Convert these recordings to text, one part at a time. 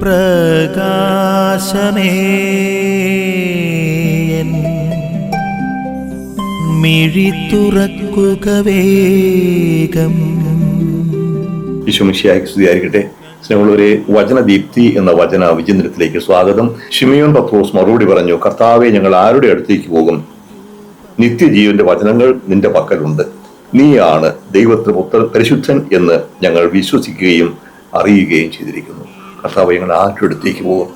പ്രകാശമേ. തുറക്കുക വേഗം. ഈശോമിഷിയായി സ്തുതിയായിരിക്കട്ടെ. സ്നേഹമുള്ളവരെ വചനദീപ്തി എന്ന വചന വിചിന്തനത്തിലേക്ക് സ്വാഗതം. ഷിമിയോൻ പത്രോസ് മറുപടി പറഞ്ഞു കർത്താവെ ഞങ്ങൾ ആരുടെ അടുത്തേക്ക് പോകും? നിത്യജീവന്റെ വചനങ്ങൾ നിന്റെ പക്കലുണ്ട്. നീയാണ് ദൈവത്തിന് പരിശുദ്ധൻ എന്ന് ഞങ്ങൾ വിശ്വസിക്കുകയും അറിയുകയും ചെയ്തിരിക്കുന്നു. കർത്താവ് ഞങ്ങൾ ആരുടെ അടുത്തേക്ക് പോകും.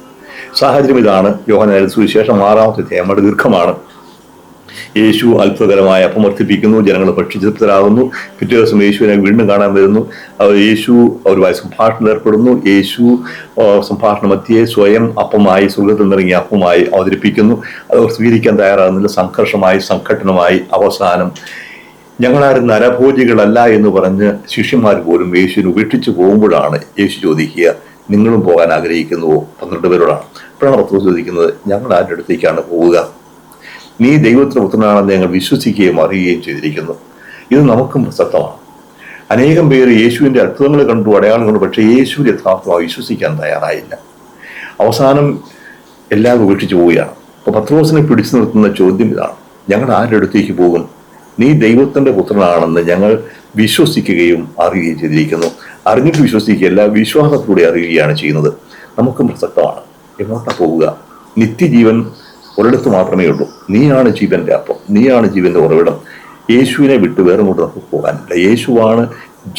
സാഹചര്യം ഇതാണ്. യോഹനായ സുവിശേഷം ആറാമത്തെ തേമയുടെ ദീർഘമാണ്. യേശു അത്ഭുതകരമായ അപമർത്തിപ്പിക്കുന്നു. ജനങ്ങൾ ഭക്ഷിതൃപ്തരാകുന്നു പിറ്റേ ദിവസം യേശുവിനെ വീണ്ടും കാണാൻ വരുന്നു. അവർ യേശു അവരുമായി സംഭാഷണം ഏർപ്പെടുന്നു. യേശു സംഭാഷണ സ്വയം അപ്പമായി സുഖത്തിൽ നിറങ്ങിയ അപ്പമായി അവതരിപ്പിക്കുന്നു. അത് അവർ സ്വീകരിക്കാൻ തയ്യാറാകുന്നില്ല. സംഘർഷമായി സംഘട്ടനമായി അവസാനം. ഞങ്ങളാരും നരഭോജികളല്ല എന്ന് പറഞ്ഞ് ശിഷ്യന്മാർ പോലും യേശുവിനെ ഉപേക്ഷിച്ചു പോകുമ്പോഴാണ് യേശു ചോദിക്കുക നിങ്ങളും പോകാൻ ആഗ്രഹിക്കുന്നുവോ പന്ത്രണ്ട് പേരോടാണ്. അപ്പോഴാണ് പത്രോസ് ചോദിക്കുന്നത് ഞങ്ങൾ ആരുടെ അടുത്തേക്കാണ് പോവുക? നീ ദൈവത്തിന് പുത്രനാണെന്ന് ഞങ്ങൾ വിശ്വസിക്കുകയും അറിയുകയും ചെയ്തിരിക്കുന്നു. ഇത് നമുക്കും പ്രസക്തമാണ്. അനേകം പേര് യേശുവിന്റെ അത്ഭുതങ്ങൾ കണ്ടു അടയാളം കണ്ടു പക്ഷേ യേശു യഥാർത്ഥമായി വിശ്വസിക്കാൻ തയ്യാറായില്ല. അവസാനം എല്ലാം ഉപേക്ഷിച്ചു പോവുകയാണ്. അപ്പോൾ പത്രോസിനെ പിടിച്ചു നിർത്തുന്ന ചോദ്യം ഇതാണ്. ഞങ്ങൾ ആരുടെ അടുത്തേക്ക് പോകും? നീ ദൈവത്തിന്റെ പുത്രനാണെന്ന് ഞങ്ങൾ വിശ്വസിക്കുകയും അറിയുകയും ചെയ്തിരിക്കുന്നു. അറിഞ്ഞിട്ട് വിശ്വസിക്കുകയല്ല വിശ്വാസത്തിലൂടെ അറിയുകയാണ് ചെയ്യുന്നത്. നമുക്കും പ്രസക്തമാണ്. എങ്ങോട്ടാണ് പോവുക? നിത്യജീവൻ ഒരിടത്ത് മാത്രമേ ഉള്ളൂ. നീയാണ് ജീവന്റെ അപ്പം. നീയാണ് ജീവന്റെ ഉറവിടം. യേശുവിനെ വിട്ട് വേറെ കൊണ്ട് നമുക്ക് പോകാനില്ല. യേശുവാണ്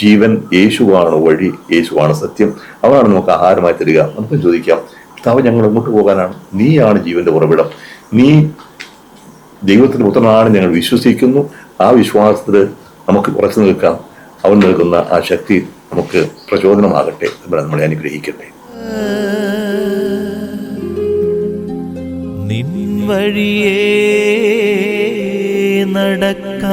ജീവൻ. യേശുവാണ് വഴി. യേശുവാണ് സത്യം. അവനാണ് നമുക്ക് ആഹാരമായി തരിക. നമുക്ക് ചോദിക്കാം കർത്താവ് ഞങ്ങൾ എങ്ങോട്ട് പോകാനാണ്? നീയാണ് ജീവന്റെ ഉറവിടം. നീ ദൈവത്തിന്റെ പുത്രനാണ് ഞങ്ങൾ വിശ്വസിക്കുന്നു. ആ വിശ്വാസത്തിൽ നമുക്ക് ഉറച്ചു നിൽക്കാം. അവൻ നൽകുന്ന ആ ശക്തി നമുക്ക് പ്രചോദനമാകട്ടെ എന്ന് നമ്മളെ അനുഗ്രഹിക്കട്ടെ. നിൻ വഴിയേ നടക്ക.